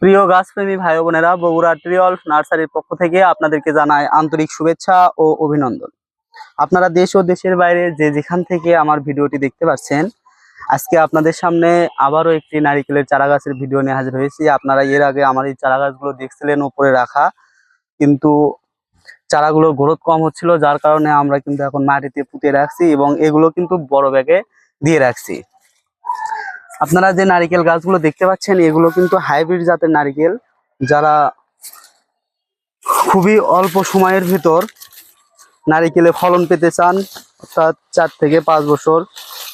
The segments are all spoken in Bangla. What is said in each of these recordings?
প্রিয় গাছপ্রেমী ভাই বোনেরা বগুড়া ট্রিয়ল নার্সারির পক্ষ থেকে আপনাদেরকে জানায় আন্তরিক শুভেচ্ছা ও অভিনন্দন। আপনারা দেশ ও দেশের বাইরে যে যেখান থেকে আমার ভিডিওটি দেখতে পাচ্ছেন আজকে আপনাদের সামনে আবারও একটি নারিকেলের চারা গাছের ভিডিও নিয়ে হাজির হয়েছি। আপনারা এর আগে আমার এই চারা গাছগুলো দেখছিলেন উপরে রাখা, কিন্তু চারাগুলোর গ্রোথ কম হচ্ছিল, যার কারণে আমরা কিন্তু এখন মাটিতে পুঁতে রাখছি এবং এগুলো কিন্তু বড় ব্যাগে দিয়ে রাখছি। আপনারা যে নারিকেল গাছগুলো দেখতে পাচ্ছেন, এগুলো কিন্তু হাইব্রিড জাতের নারিকেল, যারা খুবই অল্প সময়ের ভিতর নারিকেলে ফলন পেতে চান, অর্থাৎ চার থেকে পাঁচ বছর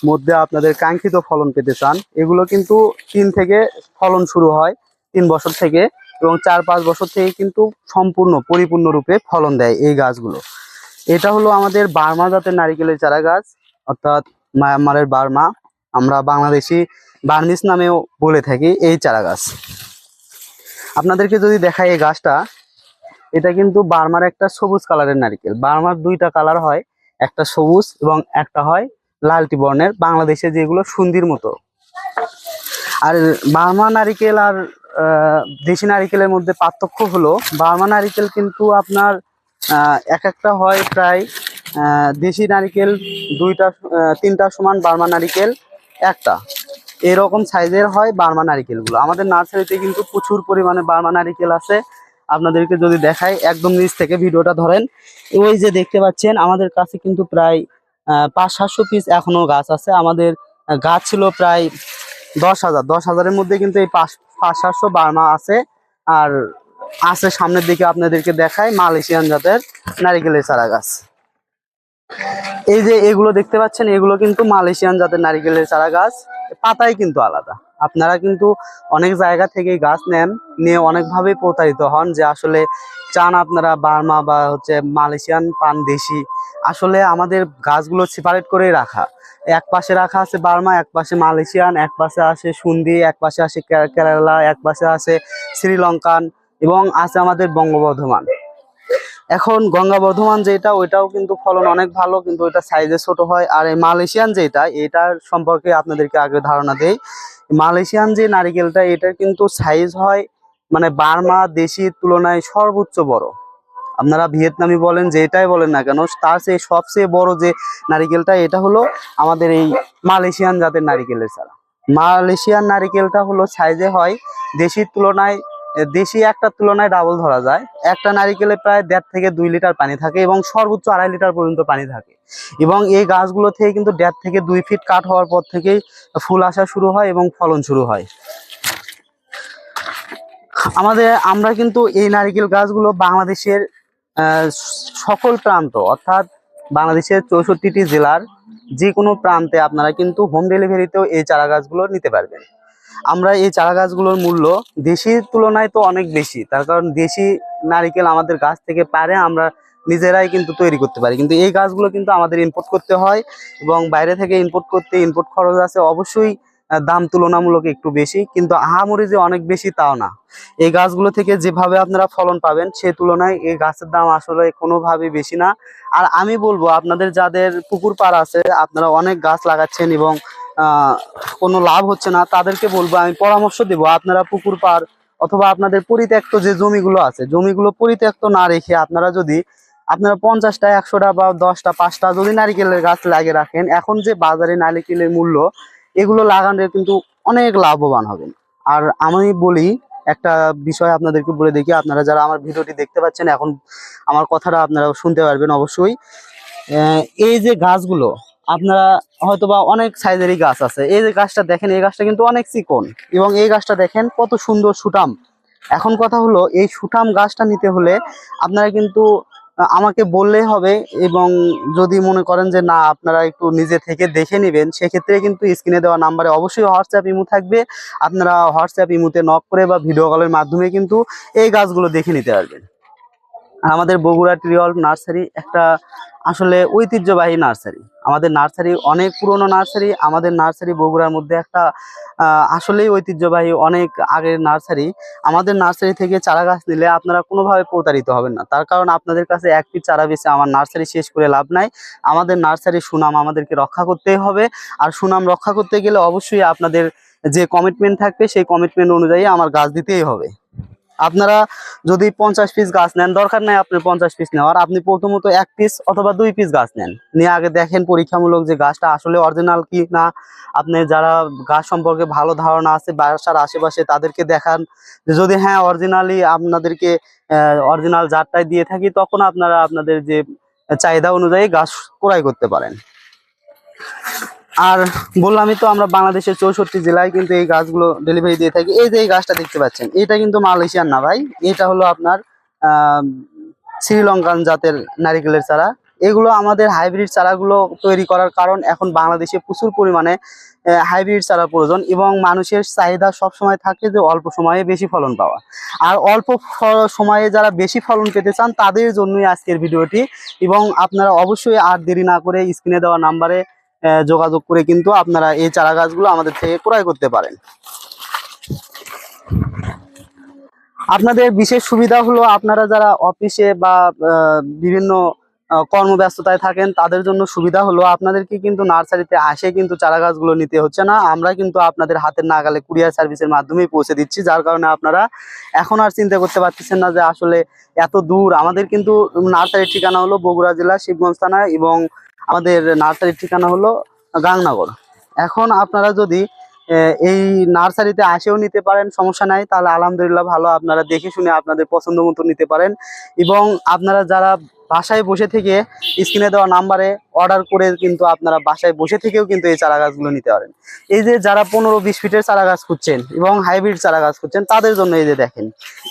মধ্যে আপনাদের কাঙ্ক্ষিত ফলন পেতে চান। এগুলো কিন্তু তিন থেকে ফলন শুরু হয়, তিন বছর থেকে এবং চার পাঁচ বছর থেকে কিন্তু সম্পূর্ণ পরিপূর্ণরূপে ফলন দেয় এই গাছগুলো। এটা হলো আমাদের বার্মা জাতের নারিকেলের চারা গাছ অর্থাৎ মায়ানমারের বার্মা। আমরা বাংলাদেশি বার্মিস নামেও বলে থাকি এই চারা গাছ আপনাদেরকে যদি দেখাই এই গাছটা, এটা কিন্তু বার্মার একটা সবুজ কালারের নারকেল। বার্মার দুইটা কালার হয়, একটা সবুজ এবং একটা হয় লালটি বর্ণের, বাংলাদেশে যেগুলো সুন্দির মতো। আর বার্মা নারিকেল আর দেশি নারিকেলের মধ্যে পার্থক্য হলো, বার্মা নারিকেল কিন্তু আপনার এক একটা হয় প্রায় দেশি নারিকেল দুইটা তিনটা সমান বার্মা নারিকেল একটা। এরকম সাইজের হয় বার্মা নারিকেলগুলো। আমাদের নার্সারিতে কিন্তু প্রচুর পরিমাণে বার্মা নারিকেল আছে। আপনাদেরকে যদি দেখাই, একদম নিচ থেকে ভিডিওটা ধরেন। ওই যে দেখতে পাচ্ছেন, আমাদের কাছে কিন্তু প্রায় পাঁচ সাতশো পিস এখনও গাছ আছে। আমাদের গাছ ছিল প্রায় দশ হাজার। দশ হাজারের মধ্যে কিন্তু এই পাঁচ পাঁচ সাতশো বার্মা আছে। আর আছে সামনের দিকে আপনাদেরকে দেখায় মালয়েশিয়ান জাতের নারিকেলের চারা গাছ। এই যে এগুলো দেখতে পাচ্ছেন, এগুলো কিন্তু মালয়েশিয়ান জাতের নারিকেলের চারা গাছ। পাতাই কিন্তু আলাদা। আপনারা কিন্তু অনেক জায়গা থেকে গাছ নেন, নিয়ে অনেকভাবে প্রতারিত হন যে আসলে চান আপনারা বার্মা বা হচ্ছে মালয়েশিয়ান পান দেশি আসলে আমাদের গাছগুলো সেপারেট করে রাখা। এক পাশে রাখা আছে বার্মা, এক পাশে মালয়েশিয়ান, এক পাশে আসে সুন্দি, এক পাশে আসে কেরালা, এক পাশে আছে শ্রীলঙ্কান এবং আছে আমাদের বঙ্গবর্ধমান। এখন গঙ্গা বর্ধমান যেটা, ওইটাও কিন্তু ফলন অনেক ভালো, কিন্তু ওইটা সাইজে ছোট হয়। আর এই মালয়েশিয়ান যেটা, এটার সম্পর্কে আপনাদেরকে আগে ধারণা দেই। মালয়েশিয়ান যে নারিকেলটা এটার কিন্তু সাইজ হয় মানে বার্মা দেশির তুলনায় সর্বোচ্চ বড়। আপনারা ভিয়েতনামি বলেন, যেটাই বলেন না কেন, তার চেয়ে সবচেয়ে বড় যে নারিকেলটা, এটা হলো আমাদের এই মালয়েশিয়ান জাতের নারিকেলের চারা। মালয়েশিয়ান নারিকেলটা হলো সাইজে হয় দেশির তুলনায় দেশি একটার তুলনায় ডাবল ধরা যায়। একটা নারিকেলে প্রায় দেড় থেকে দুই লিটার পানি থাকে এবং সর্বোচ্চ আড়াই লিটার পর্যন্ত পানি থাকে। এবং এই গাছগুলো থেকে কিন্তু দেড় থেকে দুই ফিট কাট হওয়ার পর থেকেই ফুল আসা শুরু হয় এবং ফলন শুরু হয়। আমাদের, আমরা কিন্তু এই নারিকেল গাছগুলো বাংলাদেশের সকল প্রান্ত, অর্থাৎ বাংলাদেশের চৌষট্টিটি জেলার যে কোনো প্রান্তে আপনারা কিন্তু হোম ডেলিভারিতেও এই চারা গাছগুলো নিতে পারবেন। আমরা এই চারা গাছগুলোর মূল্য দেশির তুলনায় তো অনেক বেশি। তার কারণ দেশি নারিকেল আমাদের গাছ থেকে পারে, আমরা নিজেরাই কিন্তু তৈরি করতে পারি। কিন্তু এই গাছগুলো কিন্তু আমাদের ইম্পোর্ট করতে হয় এবং বাইরে থেকে ইম্পোর্ট করতে ইম্পোর্ট খরচ আছে অবশ্যই দাম তুলনামূলক একটু বেশি। কিন্তু আহামরি যে অনেক বেশি তাও না। এই গাছগুলো থেকে যেভাবে আপনারা ফলন পাবেন, সে তুলনায় এই গাছের দাম আসলে কোনোভাবে বেশি না। আর আমি বলব, আপনাদের যাদের পুকুর পাড় আছে, আপনারা অনেক গাছ লাগাচ্ছেন এবং কোনো লাভ হচ্ছে না, তাদেরকে বলব, আমি পরামর্শ দেবো, আপনারা পুকুর পাড় অথবা আপনাদের পরিত্যক্ত যে জমিগুলো আছে, জমিগুলো পরিত্যক্ত না রেখে আপনারা যদি, আপনারা পঞ্চাশটা, একশোটা বা দশটা, পাঁচটা যদি নারিকেলের গাছ লাগিয়ে রাখেন, এখন যে বাজারে নারিকেলের মূল্য, এগুলো লাগানোর কিন্তু অনেক লাভবান হবেন। আর আমি বলি, একটা বিষয় আপনাদেরকে বলে দেখি, আপনারা যারা আমার ভিডিওটি দেখতে পাচ্ছেন, এখন আমার কথাটা আপনারা শুনতে পারবেন অবশ্যই। এই যে গাছগুলো আপনারা হয়তোবা অনেক সাইজেরই গাছ আছে। এই যে গাছটা দেখেন, এই গাছটা কিন্তু অনেক চিকন এবং এই গাছটা দেখেন কত সুন্দর সুটাম এখন কথা হলো, এই সুঠাম গাছটা নিতে হলে আপনারা কিন্তু আমাকে বললেই হবে এবং যদি মনে করেন যে না, আপনারা একটু নিজে থেকে দেখে নেবেন, সেক্ষেত্রে কিন্তু স্ক্রিনে দেওয়া নাম্বারে অবশ্যই হোয়াটসঅ্যাপ ইমু থাকবে। আপনারা হোয়াটসঅ্যাপ ইমুতে নক করে বা ভিডিও কলের মাধ্যমে কিন্তু এই গাছগুলো দেখে নিতে পারবেন। আমাদের বগুড়া ট্রিয়ল নার্সারি একটা আসলে ঐতিহ্যবাহী নার্সারি। আমাদের নার্সারি অনেক পুরনো নার্সারি, আমাদের নার্সারি বগুড়ার মধ্যে একটা আসলেই ঐতিহ্যবাহী অনেক আগের নার্সারি। আমাদের নার্সারি থেকে চারা গাছ নিলে আপনারা কোনোভাবে প্রতারিত হবেন না। তার কারণ আপনাদের কাছে এক পিস চারা বেছে আমার নার্সারি শেষ করে লাভ নাই। আমাদের নার্সারির সুনাম আমাদেরকে রক্ষা করতেই হবে। আর সুনাম রক্ষা করতে গেলে অবশ্যই আপনাদের যে কমিটমেন্ট থাকবে, সেই কমিটমেন্ট অনুযায়ী আমার গাছ দিতেই হবে। আপনারা যদি পঞ্চাশ পিস গাছ নেন, দরকার নাই আপনি পঞ্চাশ পিস নেওয়ার। আপনি প্রথমত এক পিস অথবা দুই পিস গাছ নেন। নিয়ে আগে দেখেন পরীক্ষামূলক যে গাছটা আসলে অরিজিনাল কি না। আপনি যারা গাছ সম্পর্কে ভালো ধারণা আছে, বাসার আশেপাশে তাদেরকে দেখান। যদি হ্যাঁ অরিজিনালি আপনাদেরকে অরিজিনাল জাতটাই দিয়ে থাকি, তখন আপনারা আপনাদের যে চাহিদা অনুযায়ী গাছ ক্রয় করতে পারেন। আর বললামই তো আমরা বাংলাদেশের চৌষট্টি জেলায় কিন্তু এই গাছগুলো ডেলিভারি দিয়ে থাকি। এই যে এই গাছটা দেখতে পাচ্ছেন, এটা কিন্তু মালয়েশিয়ার না ভাই, এটা হলো আপনার শ্রীলঙ্কান জাতের নারিকেলের চারা। এগুলো আমাদের হাইব্রিড চারাগুলো তৈরি করার কারণ এখন বাংলাদেশে প্রচুর পরিমাণে হাইব্রিড চারা প্রয়োজন এবং মানুষের চাহিদা সব সময় থাকে যে অল্প সময়ে বেশি ফলন পাওয়া। আর অল্প সময়ে যারা বেশি ফলন পেতে চান তাদের জন্যই আজকের ভিডিওটি এবং আপনারা অবশ্যই আর দেরি না করে স্ক্রিনে দেওয়া নাম্বারে যোগাযোগ করে কিন্তু আপনারা এই চারা গাছগুলো আমাদের থেকে ক্রয় করতে পারেন। আপনাদের বিশেষ সুবিধা হলো আপনারা যারা অফিসে বা বিভিন্ন কর্মব্যস্ততায় থাকেন, তাদের জন্য সুবিধা হলো আপনাদেরকে কিন্তু নার্সারিতে আসে কিন্তু চারা গাছগুলো নিতে হচ্ছে না। আমরা কিন্তু আপনাদের হাতের নাগালে কুরিয়ার সার্ভিসের মাধ্যমেই পৌঁছে দিচ্ছি, যার কারণে আপনারা এখন আর চিন্তা করতে পারতেছেন না যে আসলে এত দূর। আমাদের কিন্তু নার্সারির ঠিকানা হলো বগুড়া জেলা, শিবগঞ্জ থানা এবং আমাদের নার্সারির ঠিকানা হলো গাংনগর। এখন আপনারা যদি এই নার্সারিতে আসেও নিতে পারেন, সমস্যা নাই, তাহলে আলহামদুলিল্লাহ ভালো। আপনারা দেখে শুনে আপনাদের পছন্দ মতো নিতে পারেন। এবং আপনারা যারা বাসায় বসে থেকে স্ক্রিনে দেওয়া নাম্বারে অর্ডার করে কিন্তু আপনারা বাসায় বসে থেকেও কিন্তু এই চারা গাছগুলো নিতে পারেন। এই যে যারা পনেরো বিশ ফিটের চারা গাছ খুঁজছেন এবং হাইব্রিড চারা গাছ খুঁজছেন, তাদের জন্য এই যে দেখেন।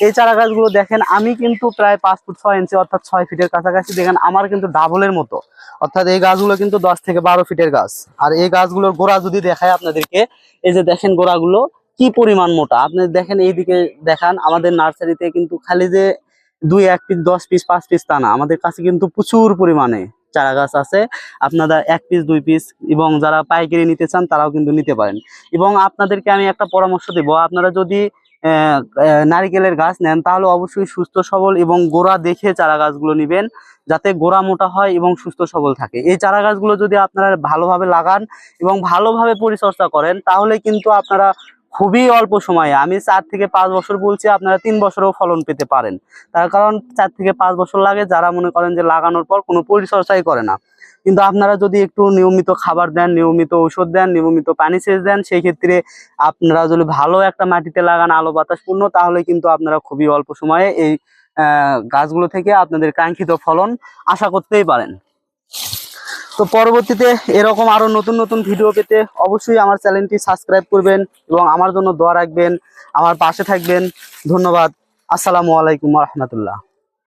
এই চারা গাছগুলো দেখেন, আমি কিন্তু প্রায় পাঁচ ফুট ছয় ইঞ্চি অর্থাৎ ছয় ফিটের কাছাকাছি, দেখেন আমার কিন্তু ডাবলের মতো। অর্থাৎ এই গাছগুলো কিন্তু দশ থেকে বারো ফিটের গাছ। আর এই গাছগুলোর গোড়া যদি দেখায় আপনাদেরকে, এই যে দেখেন গোড়াগুলো কি পরিমাণ মোটা। আপনি দেখেন এইদিকে দেখান, আমাদের নার্সারিতে কিন্তু খালি যে দুই, এক পিস দশ পিস পাঁচ পিস তা না। আমাদের কাছে কিন্তু প্রচুর পরিমাণে চারা গাছ আছে। আপনারা এক পিস দুই পিস এবং যারা পাইকারি নিতে চান তারাও কিন্তু নিতে পারেন। এবং আপনাদেরকে আমি একটা পরামর্শ দেব। আপনারা যদি নারিকেলের গাছ নেন তাহলে অবশ্যই সুস্থ, সবল এবং গোড়া দেখে চারা গাছগুলো নেবেন যাতে গোড়া মোটা হয় এবং সুস্থ, সবল থাকে। এই চারা গাছগুলো যদি আপনারা ভালোভাবে লাগান এবং ভালোভাবে পরিচর্যা করেন তাহলে কিন্তু আপনারা খুবই অল্প সময়ে। আমি চার থেকে পাঁচ বছর বলছি, আপনারা তিন বছরেও ফলন পেতে পারেন। তার কারণ চার থেকে পাঁচ বছর লাগে, যারা মনে করেন যে লাগানোর পর কোনো পরিচর্যাই করে না। কিন্তু আপনারা যদি একটু নিয়মিত খাবার দেন, নিয়মিত ঔষধ দেন, নিয়মিত পানি সেচ দেন সেই ক্ষেত্রে আপনারা যদি ভালো একটা মাটিতে লাগান, আলো বাতাস পূর্ণ, তাহলে কিন্তু আপনারা খুবই অল্প সময়ে এই গাছগুলো থেকে আপনাদের কাঙ্ক্ষিত ফলন আশা করতেই পারেন। তো পরবর্তীতে এরকম আরও নতুন নতুন ভিডিও পেতে অবশ্যই আমার চ্যানেলটি সাবস্ক্রাইব করবেন এবং আমার জন্য দোয়া রাখবেন, আমার পাশে থাকবেন। ধন্যবাদ। আসসালামু আলাইকুম রহমতুল্লাহ।